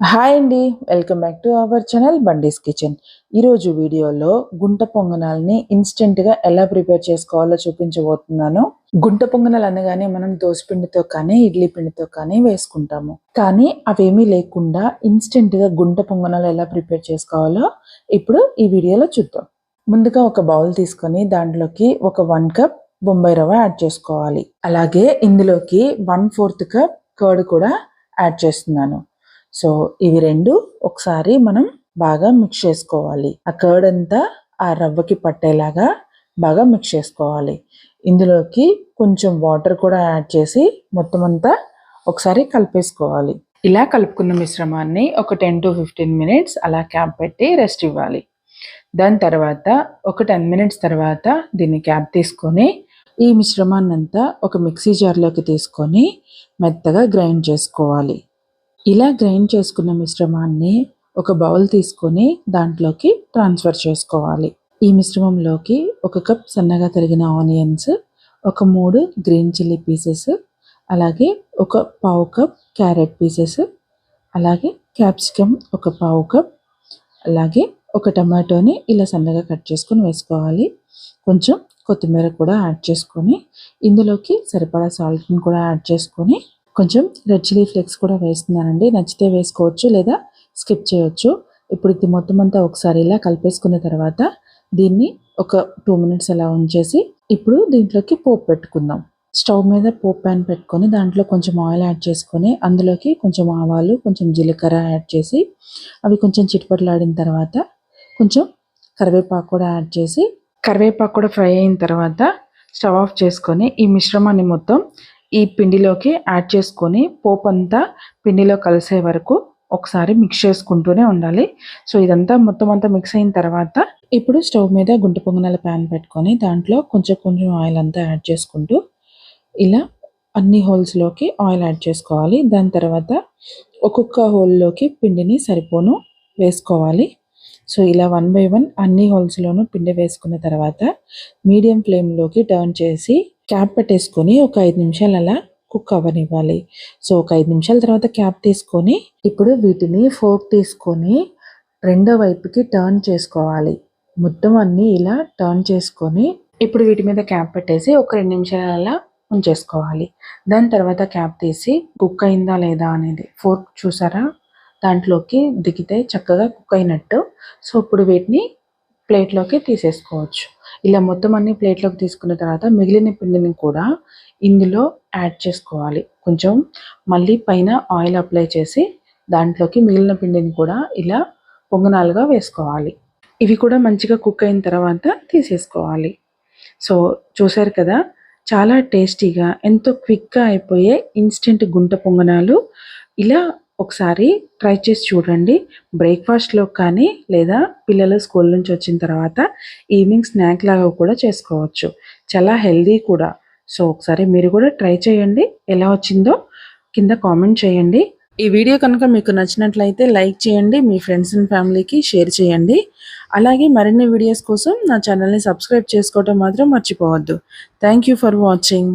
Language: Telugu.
హాయ్ అండి welcome back to our channel Bandi's Kitchen. ఈరోజు వీడియోలో గుంట పొంగనాలని ఇన్స్టెంట్గా ఎలా ప్రిపేర్ చేసుకోవాలో చూపించబోతున్నాను. గుంట పొంగనాలు అనగానే మనం పిండితో కానీ ఇడ్లీ పిండితో కానీ వేసుకుంటాము. కానీ అవేమీ లేకుండా ఇన్స్టెంట్గా గుంట పొంగనాలు ఎలా ప్రిపేర్ చేసుకోవాలో ఇప్పుడు ఈ వీడియోలో చూద్దాం. ముందుగా ఒక బౌల్ తీసుకొని దాంట్లోకి ఒక వన్ కప్ బొంబాయి రవ్వ యాడ్ చేసుకోవాలి. అలాగే ఇందులోకి వన్ ఫోర్త్ కప్ కర్డ్ కూడా యాడ్ చేస్తున్నాను. సో ఇవి రెండు ఒకసారి మనం బాగా మిక్స్ చేసుకోవాలి. ఆ కర్డ్ అంతా ఆ రవ్వకి పట్టేలాగా బాగా మిక్స్ చేసుకోవాలి. ఇందులోకి కొంచెం వాటర్ కూడా యాడ్ చేసి మొత్తం అంతా ఒకసారి కలిపేసుకోవాలి. ఇలా కలుపుకున్న మిశ్రమాన్ని ఒక టెన్ టు ఫిఫ్టీన్ మినిట్స్ అలా క్యాప్ పెట్టి రెస్ట్ ఇవ్వాలి. దాని తర్వాత ఒక టెన్ మినిట్స్ తర్వాత దీన్ని క్యాప్ తీసుకొని ఈ మిశ్రమాన్ని అంతా ఒక మిక్సీ జార్లోకి తీసుకొని మెత్తగా గ్రైండ్ చేసుకోవాలి. ఇలా గ్రైండ్ చేసుకున్న మిశ్రమాన్ని ఒక బౌల్ తీసుకొని దాంట్లోకి ట్రాన్స్ఫర్ చేసుకోవాలి. ఈ మిశ్రమంలోకి ఒక కప్ సన్నగా తరిగిన ఆనియన్స్ ఒక మూడు గ్రీన్ చిల్లీ పీసెస్ అలాగే ఒక పావు కప్ క్యారెట్ పీసెస్ అలాగే క్యాప్సికమ్ ఒక పావు కప్ అలాగే ఒక టమాటోని ఇలా సన్నగా కట్ చేసుకొని వేసుకోవాలి. కొంచెం కొత్తిమీర కూడా యాడ్ చేసుకొని ఇందులోకి సరిపడా సాల్ట్ని కూడా యాడ్ చేసుకొని కొంచెం రెడ్ చిల్లీ ఫ్లేక్స్ కూడా వేస్తున్నానండి. నచ్చితే వేసుకోవచ్చు లేదా స్కిప్ చేయొచ్చు. ఇప్పుడు ఇది మొత్తం అంతా ఒకసారి ఇలా కలిపేసుకున్న తర్వాత దీన్ని ఒక టూ మినిట్స్ అలా ఉంచేసి ఇప్పుడు దీంట్లోకి పోపు పెట్టుకుందాం. స్టవ్ మీద పోప్ ప్యాన్ పెట్టుకొని దాంట్లో కొంచెం ఆయిల్ యాడ్ చేసుకొని అందులోకి కొంచెం ఆవాలు కొంచెం జీలకర్ర యాడ్ చేసి అవి కొంచెం చిటపట్లాడిన తర్వాత కొంచెం కరివేపాకు కూడా యాడ్ చేసి కరివేపాకు కూడా ఫ్రై అయిన తర్వాత స్టవ్ ఆఫ్ చేసుకొని ఈ మిశ్రమాన్ని మొత్తం ఈ పిండిలోకి యాడ్ చేసుకొని పోపు అంతా పిండిలో కలిసే వరకు ఒకసారి మిక్స్ చేసుకుంటూనే ఉండాలి. సో ఇదంతా మొత్తం అంతా మిక్స్ అయిన తర్వాత ఇప్పుడు స్టవ్ మీద గుంట పొంగనాల ప్యాన్ పెట్టుకొని దాంట్లో కొంచెం కొంచెం ఆయిల్ అంతా యాడ్ చేసుకుంటూ ఇలా అన్ని హోల్స్లోకి ఆయిల్ యాడ్ చేసుకోవాలి. దాని తర్వాత ఒక్కొక్క హోల్లోకి పిండిని సరిపోను వేసుకోవాలి. సో ఇలా వన్ బై వన్ అన్ని హోల్స్లోనూ పిండి వేసుకున్న తర్వాత మీడియం ఫ్లేమ్లోకి టర్న్ చేసి క్యాప్ పెట్టేసుకొని ఒక ఐదు నిమిషాలు అలా కుక్ అవ్వనివ్వాలి. సో ఒక ఐదు నిమిషాల తర్వాత క్యాప్ తీసుకొని ఇప్పుడు వీటిని ఫోక్ తీసుకొని రెండో వైపుకి టర్న్ చేసుకోవాలి. మొత్తం అన్నీ ఇలా టర్న్ చేసుకొని ఇప్పుడు వీటి మీద క్యాప్ పెట్టేసి ఒక రెండు నిమిషాల అలా ఉంచేసుకోవాలి. దాని తర్వాత క్యాప్ తీసి కుక్ అయిందా లేదా అనేది ఫోర్క్ చూసారా? దాంట్లోకి దిగితే చక్కగా కుక్ అయినట్టు. సో ఇప్పుడు వీటిని ప్లేట్లోకి తీసేసుకోవచ్చు. ఇలా మొత్తం అన్ని ప్లేట్లోకి తీసుకున్న తర్వాత మిగిలిన పిండిని కూడా ఇందులో యాడ్ చేసుకోవాలి. కొంచెం మళ్ళీ పైన ఆయిల్ అప్లై చేసి దాంట్లోకి మిగిలిన పిండిని కూడా ఇలా పొంగనాలుగా వేసుకోవాలి. ఇవి కూడా మంచిగా కుక్ అయిన తర్వాత తీసేసుకోవాలి. సో చూసారు కదా చాలా టేస్టీగా ఎంతో క్విక్గా అయిపోయే ఇన్స్టెంట్ గుంట పొంగనాలు ఇలా ఒకసారి ట్రై చేసి చూడండి. బ్రేక్ఫాస్ట్లో కానీ లేదా పిల్లలు స్కూల్ నుంచి వచ్చిన తర్వాత ఈవినింగ్ స్నాక్ లాగా కూడా చేసుకోవచ్చు. చాలా హెల్దీ కూడా. సో ఒకసారి మీరు కూడా ట్రై చేయండి. ఎలా వచ్చిందో కింద కామెంట్ చేయండి. ఈ వీడియో కనుక మీకు నచ్చినట్లయితే లైక్ చేయండి. మీ ఫ్రెండ్స్ అండ్ ఫ్యామిలీకి షేర్ చేయండి. అలాగే మరిన్ని వీడియోస్ కోసం నా ఛానల్ని సబ్స్క్రైబ్ చేసుకోవటం మాత్రం మర్చిపోవద్దు. Thank for watching